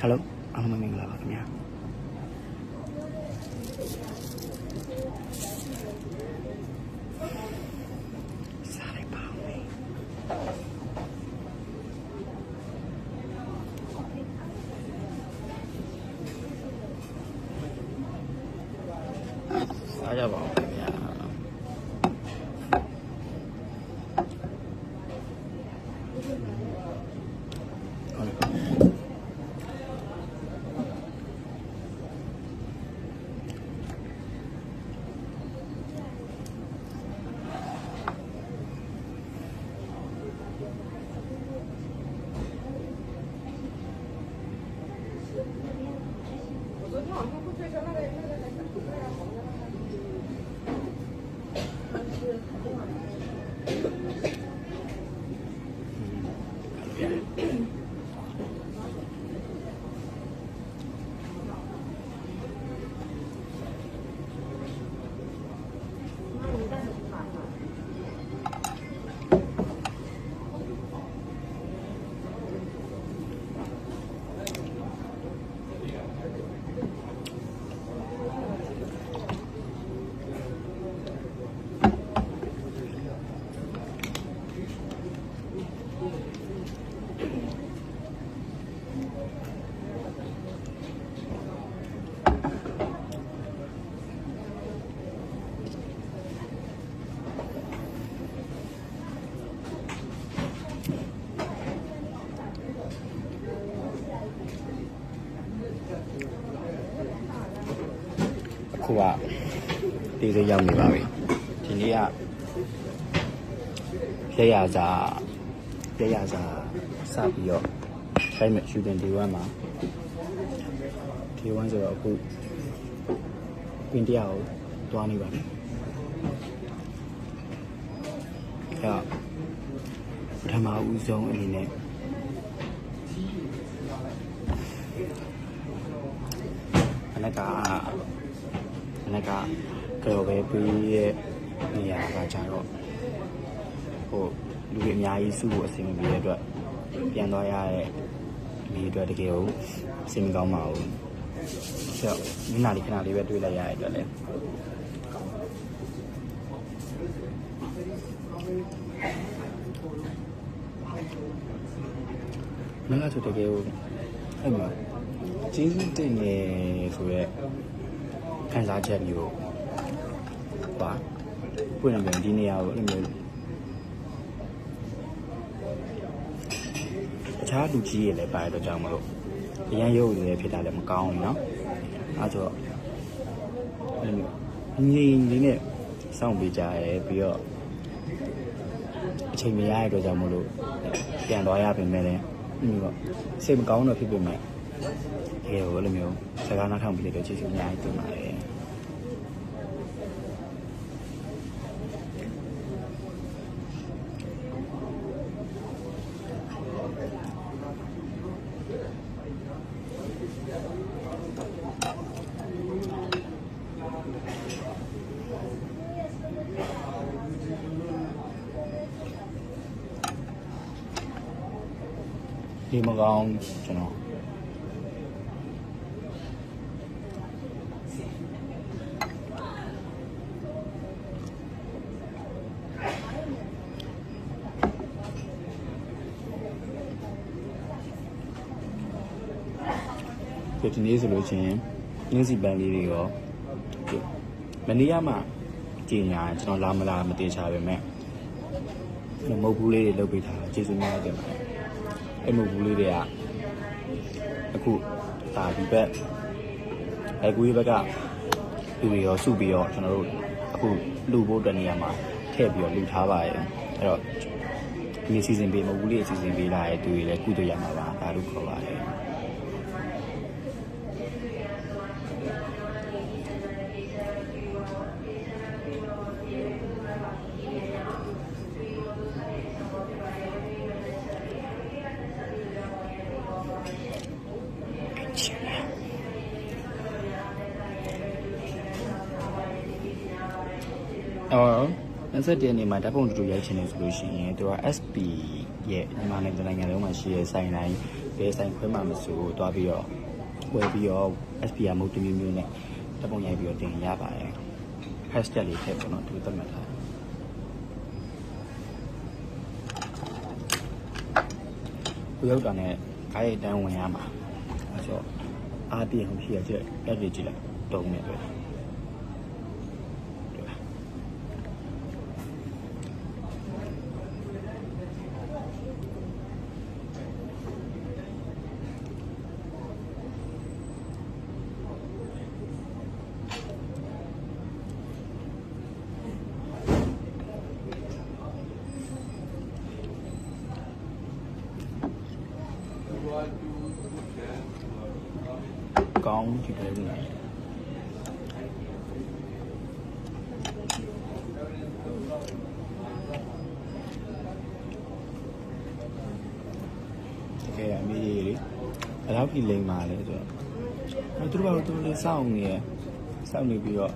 ဟယ်လိုအားလုံးပဲမင်္ဂလာပါခင်ဗျာစားလိုက်ပါဦး 不追求那个 ခုကဒီစိရောက်နေပါပြီဒီနေ့ကလက်ရစာလက်ရစာစပြီးတော့ထိုင်းမဲ့ရှူတင်ဒီဝမ်းမှာဒီဝမ်းဆိုတော့အခုပင်တရားကိုတွားနေပါပြီအဲ့တော့ပထမဦးဆုံးအနေနဲ့အနက်ကမ နက်ကကြော်ပဲပြီးရဲ့နေရာကကြတော့ဟိုလူတွေအများကြီးစုဖို့အဆင်မပြေတဲ့အတွက်ပြန်သွားရတဲ့ဒီအတွက်တကယ်ကိုအဆင်မကောင်းပါဘူးဆိုတော့မျက်နှာလေးခဏလေးပဲတွေ့လိုက်ရတဲ့အတွက်လည်းမင်းကဆိုတကယ်ကိုအဲ့မှာကျေးဇူးတင်နေဆိုရက် ခံစားချက်မျိုးပါပွင့်နေပြန်ဒီနေရာကိုအဲ့လိုမျိုးအခြားလူကြီးတွေလည်းပါရတော့ကြောင်းမလို့အရန်ရုပ်ရည်ဖြစ်တာလည်းမကောင်းဘူးเนาะအဲဆိုတော့အဲ့လိုမျိုးငြိမ်လေးနဲ့စောင့်ပေးကြရဲပြီးတော့အချိန်မရတဲ့အတွက်ကြောင့်မလို့ပြန်သွားရပြင်မဲ့လည်းအဲ့လိုစိတ်မကောင်းတော့ဖြစ်ပေမဲ့တကယ်ကိုအဲ့လိုမျိုးစကားနားထောင်ပြီးတဲ့ကျေးဇူးအများကြီးတင်ပါတယ် ဒီမကောင်းကျွန်တော်ဒီနေ့ဆိုလို့ချင်းညစီပန်းလေးတွေရောမနေ့ကမှကြင်ညာကျွန်တော်လာမလာမတင်ချပဲမဲ့မုတ်ဘူးလေးတွေလုပ်ပေးထားကျေးဇူးများတင်ပါတယ် အဲ့မဘူးလေးတွေကအခုဒါဒီဘက်အဲကူကြီးဘက်ကလူတွေရောစုပြီးတော့ကျွန်တော်တို့အခုလူဖို့အတွက်နေရာမှာထည့်ပြီးတော့လူထားပါရဲ့အဲ့တော့ဒီစီစဉ်ပေးမဘူးလေးစီစဉ်ပေးလာရဲ့သူတွေလည်းကုသရမှာပါဒါလို့ခေါ်ပါတယ် အော်27ရက်နေ့မှာဓာတ်ပုံတူတူရိုက်ချင်တယ်ဆိုလို့ရှိရင်သူက SP ရဲ့မြန်မာနိုင်ငံလုံးမှာရှိတဲ့ဆိုင်တိုင်းဘယ်ဆိုင်ခွဲမှမဆိုတွားပြီးတော့ဝယ်ပြီးတော့ SP ရမုတ်တမျိုးမျိုးနဲ့ဓာတ်ပုံရိုက်ပြီးတော့တင်ရပါတယ် hashtag လေးထည့်ပေါ့နော်သူသတ်မှတ်ထားတယ်ကိုရောက်တာနဲ့ကားရဲ့တန်းဝင်ရမှာအဲဆိုအားပြည့်အောင်ဖြစ်ရတဲ့တက်ကြည့်လိုက်တုံးနေတယ် ကောင်းကြည့်တယ်ဘူးတကယ်အမေကြီးလေဘယ်တော့ဒီလိမ့်ပါလဲဆိုတော့အဲသူတို့ကသူတို့လေးစောင့်နေရစောင့်နေပြီးတော့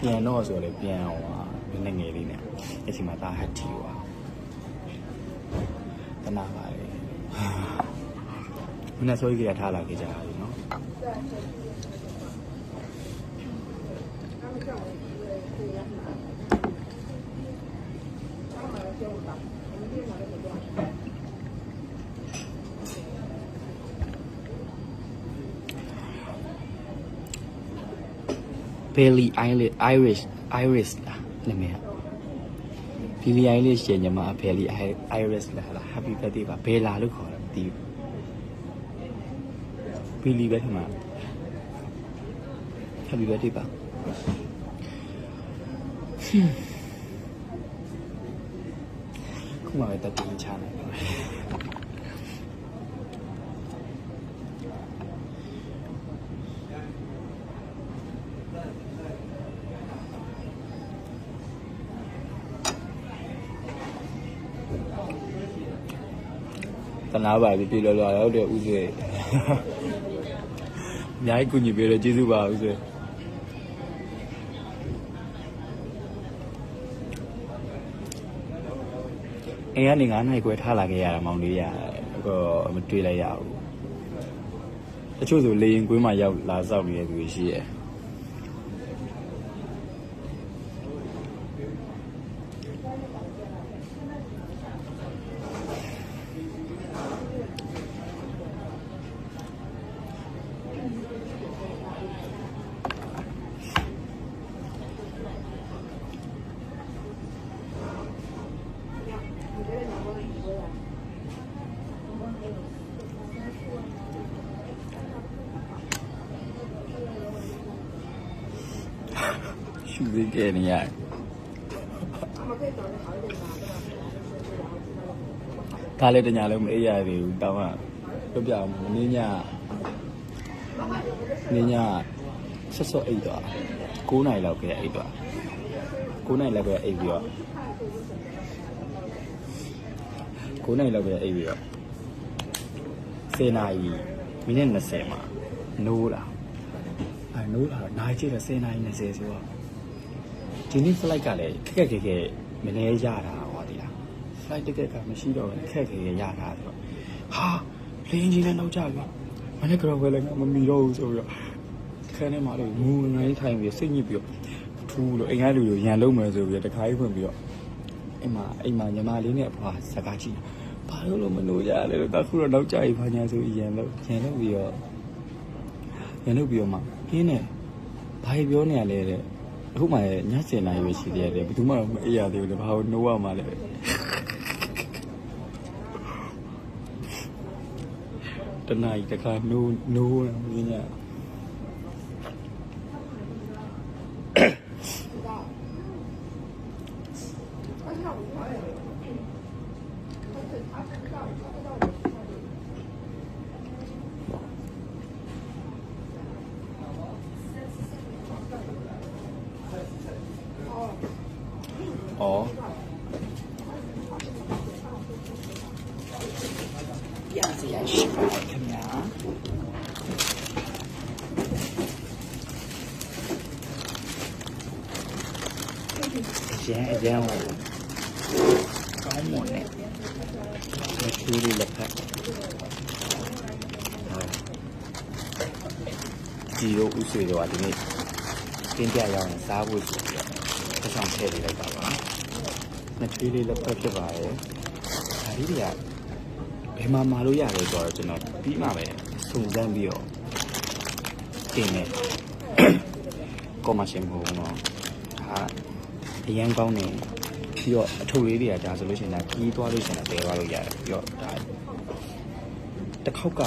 ပြန်တော့ဆိုလေပြန်အောင်ပါနည်းငယ်လေးနဲ့အချိန်မှာဒါဟတ်တီပါတနာပါလေ မနေ့ဆိုကြီးကထားလာခဲ့ကြတာလေနော် Bailey Iris Iris Iris လားနာမည်က Bailey Iris ရဲ့ညီမ Bailey Iris လားလား Happy birthday ပါ Bella လို့ခေါ်တယ်မသိဘူး Bailey ပဲထင်မှာ Happy birthday ပါခုမှပဲတက်တင်ချနေပါတနာပါပြီပြေလောလောရောက်တဲ့ဦးစေ အများကြီးကူညီပေးတော့ကျေးဇူးပါဦးစေအိမ်ကနေ9နိုင်ခွဲထားလာခဲ့ရတာမောင်လေးရတော့မတွေ့လိုက်ရဘူးတချို့ဆိုလေရင်ကွင်းမှာရောက်လာစောက်နေတဲ့သူတွေရှိရဲ့ ရှူသေးကြနေရတယ်ဒါလည်းတညာလုံးမအေးရသေးဘူးတောင်းကပြပြအောင်မင်းညမင်းညဆက်စောအိတ်တော့9နိုင်လောက်ပဲအိတ်တော့9နိုင်လောက်ပဲအိတ်ပြီးတော့9နိုင်လောက်ပဲအိတ်ပြီးတော့10နာရီမိနစ်20မှာနိုးလာအဲနိုးလာတော့နိုင်ကြည့်တော့10နာရီ20ဆိုတော့ ဒီနေ့ flight ကလည်းခက်ခက်ခဲခဲမနေရတာဟောဒီလား flight ticket ကမရှိတော့ဘူးခက်ခက်ခဲခဲရတာဆိုတော့ဟာလေရင်ကြီးလည်းနောက်ကျပြီမနေ့ကတော့ပဲလည်းမမီတော့ဘူးဆိုပြီးတော့ခန်းထဲမှာလို့ငူငိုင်းထိုင်ပြီးစိတ်ညစ်ပြီးတော့ထူးလို့အိမ်ကလူတွေရန်လုံးမယ်ဆိုပြီးတော့တခါကြီးဖွင့်ပြီးတော့အိမ်မှာအိမ်မှာညီမလေးနဲ့အဖွာစကားကြည့်ဘာလို့လို့မလို့ရလဲလို့တခုတော့နောက်ကျပြီဘာညာဆိုရန်လို့ရန်လို့ပြီးတော့ရန်လို့ပြီးတော့မှဟင်းနဲ့ဘာပြောနေရလဲတဲ့ အခုမှည7နာရီပဲရှိသေးတယ်ဘယ်သူမှမအေးရသေးဘူးလေဘာလို့နှိုးရမှာလဲတနားရီတခါနှိုးနှိုးရမင်းည ဩပြစရာရှိပါတယ်ခင်ဗျာရန်အရန်ကိုကောင်းမွန်တဲ့မချူလေးလက်ဖက်ဟာဒီလိုဥဆွေတော့ဒီနေ့တင်းပြရောက်ရင်စားဖို့ဆိုပြီးတော့ဆက်ဆောင်ထည့်ပေးလိုက်တာပါ နှစ်ထွေးလေးလက်ဖက်ဖြစ်ပါတယ်။ဒါကြီးတွေကဘယ်မှာမာလို့ရလဲဆိုတော့ကျွန်တော်ပြီးမှပဲစုံစမ်းပြီးတော့တင်တယ်။ကော်မရှင်ဘုံတော့ဒါအရန်ကောင်းနေပြီးတော့အထုပ်လေးတွေကဒါဆိုလို့ရှိရင်ဒါကြီးသွားလို့ရှိရင်ဒါလဲသွားလို့ရတယ်ပြီးတော့ဒါတစ်ခေါက်က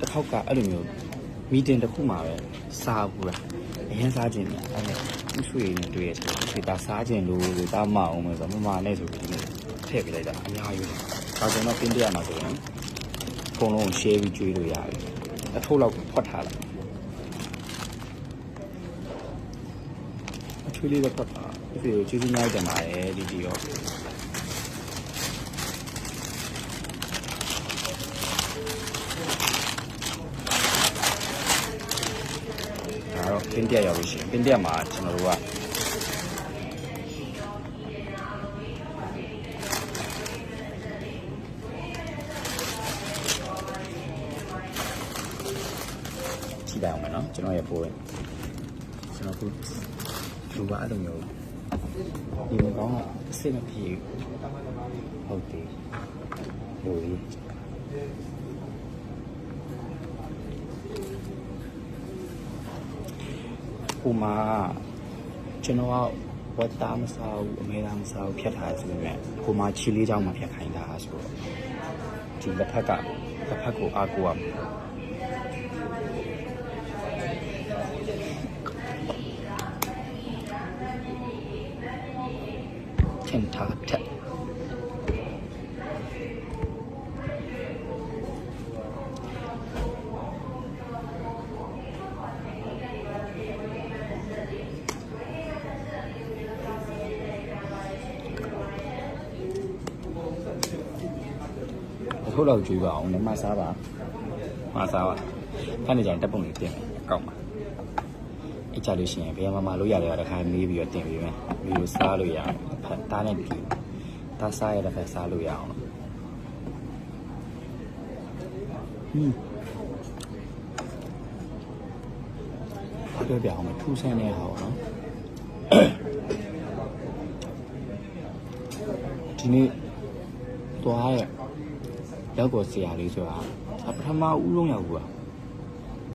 တစ်ခေါက်ကအဲ့လိုမျိုးမီတင်တစ်ခုမှာပဲစားဘူးလားအရင်စားခြင်းညာအဲ့ဒါ ဥဆွေနဲ့တွေ့ရဆိုတော့ဒီဒါစားခြင်းလို့လို့တာမအောင်မယ်ဆိုတော့မမနဲ့ဆိုပြီးဒီနေ့ထည့်ပေးလိုက်တာအများကြီးပဲဒါဆိုတော့ပြင်းပြရမှာဆိုရင်အကုန်လုံး share ပြီးကျွေးလို့ရတယ်အထုပ်လောက်ဖွက်ထားလိုက်အချွေးလေးတော့ဖွက်ထားဒီလိုကျေးဇူးများတင်ပါတယ်ဒီဒီရော ပင်းတက်ရောက်လို့ရှိရင်ပင်းတက်မှာကျွန်တော်တို့ကကြည့်လိုက်အောင်မယ်နော်ကျွန်တော်ရဲ့ပိုးရင်ကျွန်တော်ခုလူကအဲ့လိုမျိုးဒီကောင်ကအစ်မပြေဘူးဟုတ်တယ်လူကြီး ဟိုမှာကျွန်တော်ကဝတ်သားမစားဘူးအမဲသားမစားဘူးဖြတ်ထားတယ်ဆိုပေမဲ့ဟိုမှာချီလေးချောင်းမှာဖြတ်ခိုင်းတာဆိုတော့ဒီလက်ဖက်ကလက်ဖက်ကိုအားကိုရမှာထင်ထားထက်အ ထိုးတော့ကြွေးပါအောင်လည်းမစားပါမစားပါအဲ့ဒီကြရင်တက်ပုံလေးပြင်မယ်အကောက်ပါအကြလို့ရှိရင်ဘယ်မှာမလို့ရတယ်တခါမေးပြီးတော့တင်ပေးမယ်ပြီးလို့စားလို့ရအောင်ဖတ်တားနဲ့ဒီတားစားရတဲ့ဖက်စားလို့ရအောင်လို့ဟင်းဘာပြောပြအောင်မထူးဆန်းနေအောင်နော်ဒီနေ့သွားရဲ့ ရောက်ကိုဆရာလေးဆိုတာအပထမဦးဆုံးရောက်ဘူးอ่ะ